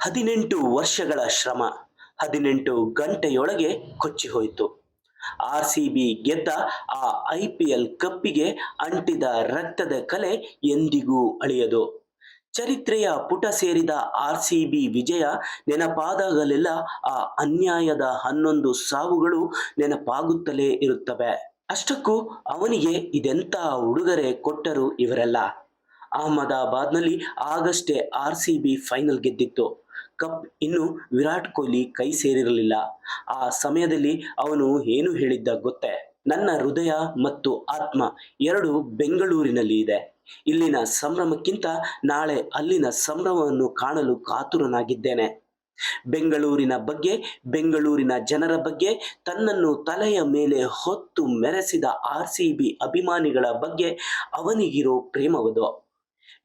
ಹದಿನೆಂಟು ವರ್ಷಗಳ ಶ್ರಮ, ಹದಿನೆಂಟು ಗಂಟೆಯೊಳಗೆ ಕೊಚ್ಚಿ ಹೋಯಿತು. ಆರ್ ಸಿ ಬಿ ಗೆದ್ದ ಆ ಐ ಪಿ ಎಲ್ ಕಪ್ಪಿಗೆ ಅಂಟಿದ ರಕ್ತದ ಕಲೆ ಎಂದಿಗೂ ಅಳಿಯದು. ಚರಿತ್ರೆಯ ಪುಟ ಸೇರಿದ ಆರ್ ಸಿ ಬಿ ವಿಜಯ ನೆನಪಾದಾಗಲೆಲ್ಲ ಆ ಅನ್ಯಾಯದ ಹನ್ನೊಂದು ಸಾವುಗಳು ನೆನಪಾಗುತ್ತಲೇ ಇರುತ್ತವೆ. ಅಷ್ಟಕ್ಕೂ ಅವನಿಗೆ ಇದೆಂಥ ಉಡುಗೊರೆ ಕೊಟ್ಟರು ಇವರೆಲ್ಲ. ಅಹಮದಾಬಾದ್ನಲ್ಲಿ ಆಗಷ್ಟೇ ಆರ್ ಸಿ ಬಿ ಫೈನಲ್ ಗೆದ್ದಿತ್ತು. ಕಪ್ ಇನ್ನು ವಿರಾಟ್ ಕೊಹ್ಲಿ ಕೈ ಸೇರಿರಲಿಲ್ಲ. ಆ ಸಮಯದಲ್ಲಿ ಅವನು ಏನು ಹೇಳಿದ್ದ ಗೊತ್ತೇ? ನನ್ನ ಹೃದಯ ಮತ್ತು ಆತ್ಮ ಎರಡು ಬೆಂಗಳೂರಿನಲ್ಲಿ ಇದೆ. ಇಲ್ಲಿನ ಸಂಭ್ರಮಕ್ಕಿಂತ ನಾಳೆ ಅಲ್ಲಿನ ಸಂಭ್ರಮವನ್ನು ಕಾಣಲು ಕಾತುರನಾಗಿದ್ದೇನೆ. ಬೆಂಗಳೂರಿನ ಬಗ್ಗೆ, ಬೆಂಗಳೂರಿನ ಜನರ ಬಗ್ಗೆ, ತನ್ನನ್ನು ತಲೆಯ ಮೇಲೆ ಹೊತ್ತು ಮೆರೆಸಿದ ಆರ್ ಸಿ ಬಿ ಅಭಿಮಾನಿಗಳ ಬಗ್ಗೆ ಅವನಿಗಿರೋ ಪ್ರೇಮವದು.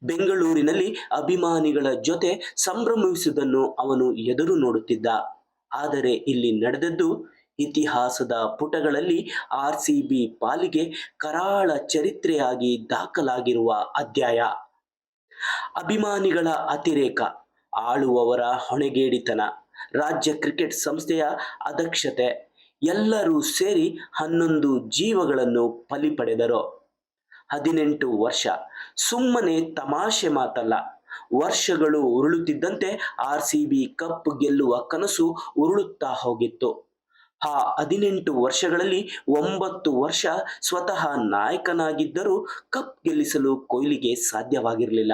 ಬೆಂಗಳೂರಿನಲ್ಲಿ ಅಭಿಮಾನಿಗಳ ಜೊತೆ ಸಂಭ್ರಮಿಸುವುದನ್ನು ಅವನು ಎದುರು ನೋಡುತ್ತಿದ್ದ. ಆದರೆ ಇಲ್ಲಿ ನಡೆದದ್ದು ಇತಿಹಾಸದ ಪುಟಗಳಲ್ಲಿ ಆರ್ ಸಿ ಪಾಲಿಗೆ ಕರಾಳ ಚರಿತ್ರೆಯಾಗಿ ದಾಖಲಾಗಿರುವ ಅಧ್ಯಾಯ. ಅಭಿಮಾನಿಗಳ ಅತಿರೇಕ, ಆಳುವವರ ಹೊಣೆಗೇಡಿತನ, ರಾಜ್ಯ ಕ್ರಿಕೆಟ್ ಸಂಸ್ಥೆಯ ಅದಕ್ಷತೆ, ಎಲ್ಲರೂ ಸೇರಿ ಹನ್ನೊಂದು ಜೀವಗಳನ್ನು ಬಲಿ ಪಡೆದರು. ಹದಿನೆಂಟು ವರ್ಷ. ಸುಮ್ಮನೆ ತಮಾಷೆ ಮಾತಲ್ಲ. ವರ್ಷಗಳು ಉರುಳುತ್ತಿದ್ದಂತೆ ಆರ್ ಸಿ ಬಿ ಕಪ್ ಗೆಲ್ಲುವ ಕನಸು ಉರುಳುತ್ತಾ ಹೋಗಿತ್ತು. ಆ ಹದಿನೆಂಟು ವರ್ಷಗಳಲ್ಲಿ ಒಂಬತ್ತು ವರ್ಷ ಸ್ವತಃ ನಾಯಕನಾಗಿದ್ದರೂ ಕಪ್ ಗೆಲ್ಲಿಸಲು ಕೊಹ್ಲಿಗೆ ಸಾಧ್ಯವಾಗಿರಲಿಲ್ಲ.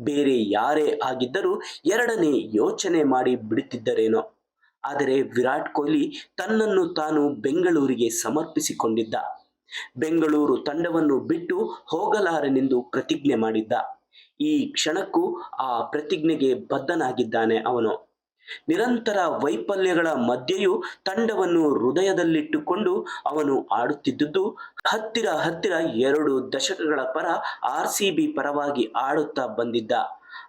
ಬೇರೆ ಯಾರೇ ಆಗಿದ್ದರೂ ಎರಡನೇ ಯೋಚನೆ ಮಾಡಿ ಬಿಡುತ್ತಿದ್ದರೇನೋ. ಆದರೆ ವಿರಾಟ್ ಕೊಹ್ಲಿ ತನ್ನನ್ನು ತಾನು ಬೆಂಗಳೂರಿಗೆ ಸಮರ್ಪಿಸಿಕೊಂಡಿದ್ದ. ಬೆಂಗಳೂರು ತಂಡವನ್ನು ಬಿಟ್ಟು ಹೋಗಲಾರನೆಂದು ಪ್ರತಿಜ್ಞೆ ಮಾಡಿದ್ದ. ಈ ಕ್ಷಣಕ್ಕೂ ಆ ಪ್ರತಿಜ್ಞೆಗೆ ಬದ್ಧನಾಗಿದ್ದಾನೆ ಅವನು. ನಿರಂತರ ವೈಫಲ್ಯಗಳ ಮಧ್ಯೆಯೂ ತಂಡವನ್ನು ಹೃದಯದಲ್ಲಿಟ್ಟುಕೊಂಡು ಅವನು ಆಡುತ್ತಿದ್ದುದು ಹತ್ತಿರ ಹತ್ತಿರ ಎರಡು ದಶಕಗಳ ಪರ ಆರ್ ಸಿ ಪರವಾಗಿ ಆಡುತ್ತಾ ಬಂದಿದ್ದ.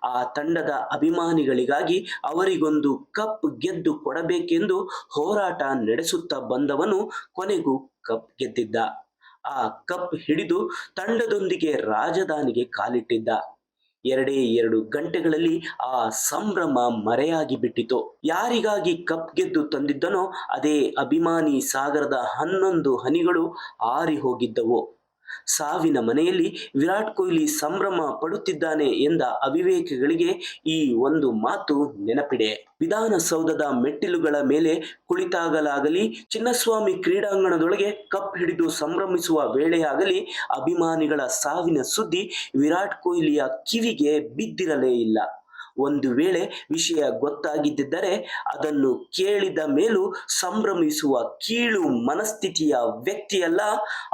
ಆ ತಂಡದ ಅಭಿಮಾನಿಗಳಿಗಾಗಿ ಅವರಿಗೊಂದು ಕಪ್ ಗೆದ್ದು ಕೊಡಬೇಕೆಂದು ಹೋರಾಟ ನಡೆಸುತ್ತಾ ಬಂದವನು ಕೊನೆಗೂ ಕಪ್ ಗೆದ್ದಿದ್ದ. ಆ ಕಪ್ ಹಿಡಿದು ತಂಡದೊಂದಿಗೆ ರಾಜಧಾನಿಗೆ ಕಾಲಿಟ್ಟಿದ್ದ. ಎರಡೇ ಎರಡು ಗಂಟೆಗಳಲ್ಲಿ ಆ ಸಂಭ್ರಮ ಮರೆಯಾಗಿ ಬಿಟ್ಟಿತು. ಯಾರಿಗಾಗಿ ಕಪ್ ಗೆದ್ದು ತಂದಿದ್ದನೋ ಅದೇ ಅಭಿಮಾನಿ ಸಾಗರದ ಹನ್ನೊಂದು ಹನಿಗಳು ಆರಿ ಹೋಗಿದ್ದವು ಸಾವಿನ ಮನೆಯಲ್ಲಿ ವಿರಾಟ್ ಕೊಹ್ಲಿ ಸಂಭ್ರಮ ಪಡುತ್ತಿದ್ದಾನೆ ಎಂದ ಅವಿವೇಕಿಗಳಿಗೆ ಈ ಒಂದು ಮಾತು ನೆನಪಿಡೆ ವಿಧಾನಸೌಧದ ಮೆಟ್ಟಿಲುಗಳ ಮೇಲೆ ಕುಳಿತಾಗಲಾಗಲಿ, ಚಿನ್ನಸ್ವಾಮಿ ಕ್ರೀಡಾಂಗಣದೊಳಗೆ ಕಪ್ ಹಿಡಿದು ಸಂಭ್ರಮಿಸುವ ವೇಳೆಯಾಗಲಿ ಅಭಿಮಾನಿಗಳ ಸಾವಿನ ಸುದ್ದಿ ವಿರಾಟ್ ಕೊಹ್ಲಿಯ ಕಿವಿಗೆ ಬಿದ್ದಿರಲೇ ಇಲ್ಲ. ಒಂದು ವೇಳೆ ವಿಷಯ ಗೊತ್ತಾಗಿದ್ದರೆ ಅದನ್ನು ಕೇಳಿದ ಮೇಲೂ ಸಂಭ್ರಮಿಸುವ ಕೀಳು ಮನಸ್ಥಿತಿಯ ವ್ಯಕ್ತಿಯಲ್ಲ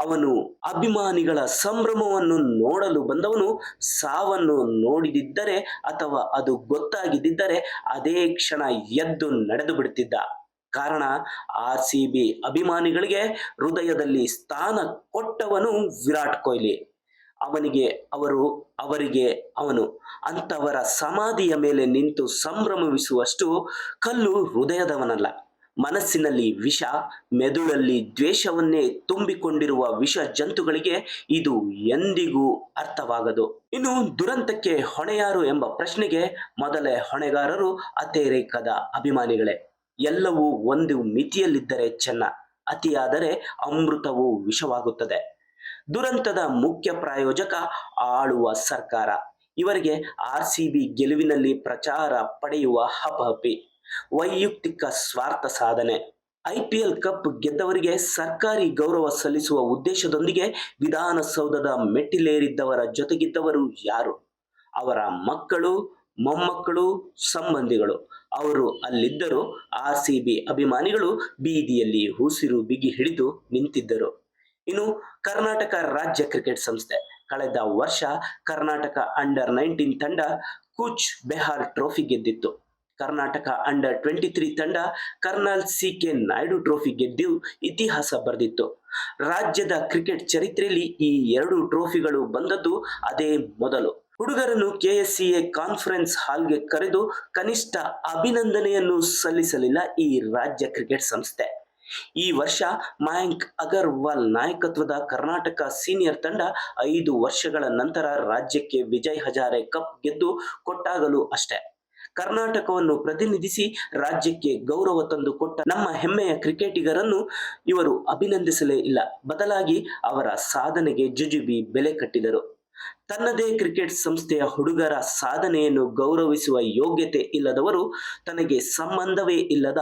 ಅವನು. ಅಭಿಮಾನಿಗಳ ಸಂಭ್ರಮವನ್ನು ನೋಡಲು ಬಂದವನು ಸಾವನ್ನು ನೋಡಿದಿದ್ದರೆ ಅಥವಾ ಅದು ಗೊತ್ತಾಗಿದ್ದರೆ ಅದೇ ಕ್ಷಣ ಎದ್ದು ನಡೆದು ಬಿಡುತ್ತಿದ್ದ. ಕಾರಣ ಆರ್ ಸಿ ಬಿ ಅಭಿಮಾನಿಗಳಿಗೆ ಹೃದಯದಲ್ಲಿ ಸ್ಥಾನ ಕೊಟ್ಟವನು ವಿರಾಟ್ ಕೊಹ್ಲಿ. ಅವನಿಗೆ, ಅವರು ಅವರಿಗೆ, ಅವನು ಅಂತವರ ಸಮಾಧಿಯ ಮೇಲೆ ನಿಂತು ಸಂಭ್ರಮಿಸುವಷ್ಟು ಕಲ್ಲು ಹೃದಯದವನಲ್ಲ. ಮನಸ್ಸಿನಲ್ಲಿ ವಿಷ, ಮೆದುಳಲ್ಲಿ ದ್ವೇಷವನ್ನೇ ತುಂಬಿಕೊಂಡಿರುವ ವಿಷ ಜಂತುಗಳಿಗೆ ಇದು ಎಂದಿಗೂ ಅರ್ಥವಾಗದು. ಇನ್ನು ದುರಂತಕ್ಕೆ ಹೊಣೆಯಾರು ಎಂಬ ಪ್ರಶ್ನೆಗೆ ಮೊದಲೇ ಹೊಣೆಗಾರರು ಅತಿರೇಕದ ಅಭಿಮಾನಿಗಳೇ. ಎಲ್ಲವೂ ಒಂದು ಮಿತಿಯಲ್ಲಿದ್ದರೆ ಚೆನ್ನ, ಅತಿಯಾದರೆ ಅಮೃತವು ವಿಷವಾಗುತ್ತದೆ. ದುರಂತದ ಮುಖ್ಯ ಪ್ರಾಯೋಜಕ ಆಳುವ ಸರ್ಕಾರ. ಇವರಿಗೆ ಆರ್ ಸಿ ಗೆಲುವಿನಲ್ಲಿ ಪ್ರಚಾರ ಪಡೆಯುವ ಹಪಹಪಿ. ವೈಯಕ್ತಿಕ ಸ್ವಾರ್ಥ ಸಾಧನೆ. ಐಪಿಎಲ್ ಕಪ್ ಗೆದ್ದವರಿಗೆ ಸರ್ಕಾರಿ ಗೌರವ ಸಲ್ಲಿಸುವ ಉದ್ದೇಶದೊಂದಿಗೆ ವಿಧಾನಸೌಧದ ಮೆಟ್ಟಿಲೇರಿದ್ದವರ ಜೊತೆಗಿದ್ದವರು ಯಾರು? ಅವರ ಮಕ್ಕಳು, ಮೊಮ್ಮಕ್ಕಳು, ಸಂಬಂಧಿಗಳು. ಅವರು ಅಲ್ಲಿದ್ದರು, ಆರ್ ಸಿ ಬಿ ಅಭಿಮಾನಿಗಳು ಬೀದಿಯಲ್ಲಿ ಉಸಿರು ಬಿಗಿ ಹಿಡಿದು ನಿಂತಿದ್ದರು. ಇನ್ನು ಕರ್ನಾಟಕ ರಾಜ್ಯ ಕ್ರಿಕೆಟ್ ಸಂಸ್ಥೆ. ಕಳೆದ ವರ್ಷ ಕರ್ನಾಟಕ ಅಂಡರ್ ನೈನ್ಟೀನ್ ತಂಡ ಕೂಚ್ ಬೆಹಾರ್ ಟ್ರೋಫಿ ಗೆದ್ದಿತ್ತು. ಕರ್ನಾಟಕ ಅಂಡರ್ ಟ್ವೆಂಟಿ ತ್ರೀ ತಂಡ colonel C K Naidu trophy ಗೆದ್ದು ಇತಿಹಾಸ ಬರೆದಿತ್ತು. ರಾಜ್ಯದ ಕ್ರಿಕೆಟ್ ಚರಿತ್ರೆಯಲ್ಲಿ ಈ ಎರಡು ಟ್ರೋಫಿಗಳು ಬಂದದ್ದು ಅದೇ ಮೊದಲು. ಹುಡುಗರನ್ನು ಕೆಎಸ್ಸಿಎ ಕಾನ್ಫರೆನ್ಸ್ ಹಾಲ್ಗೆ ಕರೆದು ಕನಿಷ್ಠ ಅಭಿನಂದನೆಯನ್ನು ಸಲ್ಲಿಸಲಿಲ್ಲ ಈ ರಾಜ್ಯ ಕ್ರಿಕೆಟ್ ಸಂಸ್ಥೆ. ಈ ವರ್ಷ ಮಯಾಂಕ್ ಅಗರ್ವಾಲ್ ನಾಯಕತ್ವದ ಕರ್ನಾಟಕ ಸೀನಿಯರ್ ತಂಡ ಐದು ವರ್ಷಗಳ ನಂತರ ರಾಜ್ಯಕ್ಕೆ ವಿಜಯ್ ಹಜಾರೆ ಕಪ್ ಗೆದ್ದು ಕೊಟ್ಟಾಗಲೂ ಅಷ್ಟೇ. ಕರ್ನಾಟಕವನ್ನು ಪ್ರತಿನಿಧಿಸಿ ರಾಜ್ಯಕ್ಕೆ ಗೌರವ ತಂದು ಕೊಟ್ಟ ನಮ್ಮ ಹೆಮ್ಮೆಯ ಕ್ರಿಕೆಟಿಗರನ್ನು ಇವರು ಅಭಿನಂದಿಸಲೇ ಇಲ್ಲ. ಬದಲಾಗಿ ಅವರ ಸಾಧನೆಗೆ ಜುಜುಬಿ ಬೆಲೆ ಕಟ್ಟಿದರು. ತನ್ನದೇ ಕ್ರಿಕೆಟ್ ಸಂಸ್ಥೆಯ ಹುಡುಗರ ಸಾಧನೆಯನ್ನು ಗೌರವಿಸುವ ಯೋಗ್ಯತೆ ಇಲ್ಲದವರು ತನಗೆ ಸಂಬಂಧವೇ ಇಲ್ಲದ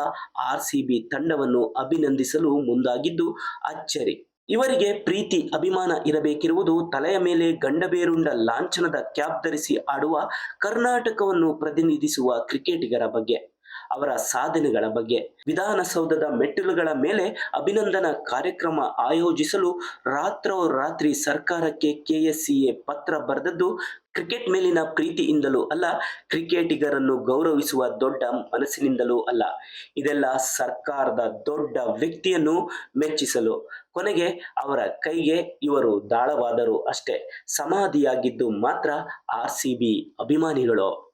ಆರ್ಸಿಬಿ ತಂಡವನ್ನು ಅಭಿನಂದಿಸಲು ಮುಂದಾಗಿದ್ದು ಅಚ್ಚರಿ. ಇವರಿಗೆ ಪ್ರೀತಿ, ಅಭಿಮಾನ ಇರಬೇಕಿರುವುದು ತಲೆಯ ಮೇಲೆ ಗಂಡಬೇರುಂಡ ಲಾಂಛನದ ಕ್ಯಾಪ್ ಧರಿಸಿ ಆಡುವ ಕರ್ನಾಟಕವನ್ನು ಪ್ರತಿನಿಧಿಸುವ ಕ್ರಿಕೆಟಿಗರ ಬಗ್ಗೆ. ಅವರ ಸಾಧನೆಗಳ ಬಗ್ಗೆ. ವಿಧಾನಸೌಧದ ಮೆಟ್ಟಿಲುಗಳ ಮೇಲೆ ಅಭಿನಂದನಾ ಕಾರ್ಯಕ್ರಮ ಆಯೋಜಿಸಲು ರಾತ್ರೋರಾತ್ರಿ ಸರ್ಕಾರಕ್ಕೆ ಕೆಎಸ್ಸಿಎ ಪತ್ರ ಬರೆದದ್ದು ಕ್ರಿಕೆಟ್ ಮೇಲಿನ ಪ್ರೀತಿಯಿಂದಲೂ ಅಲ್ಲ, ಕ್ರಿಕೆಟಿಗರನ್ನು ಗೌರವಿಸುವ ದೊಡ್ಡ ಮನಸ್ಸಿನಿಂದಲೂ ಅಲ್ಲ. ಇದೆಲ್ಲ ಸರ್ಕಾರದ ದೊಡ್ಡ ವ್ಯಕ್ತಿಯನ್ನು ಮೆಚ್ಚಿಸಲು. ಕೊನೆಗೆ ಅವರ ಕೈಗೆ ಇವರು ದಾಳವಾದರು ಅಷ್ಟೇ. ಸಮಾಧಿಯಾಗಿದ್ದು ಮಾತ್ರ ಆರ್ ಸಿ ಬಿ ಅಭಿಮಾನಿಗಳು.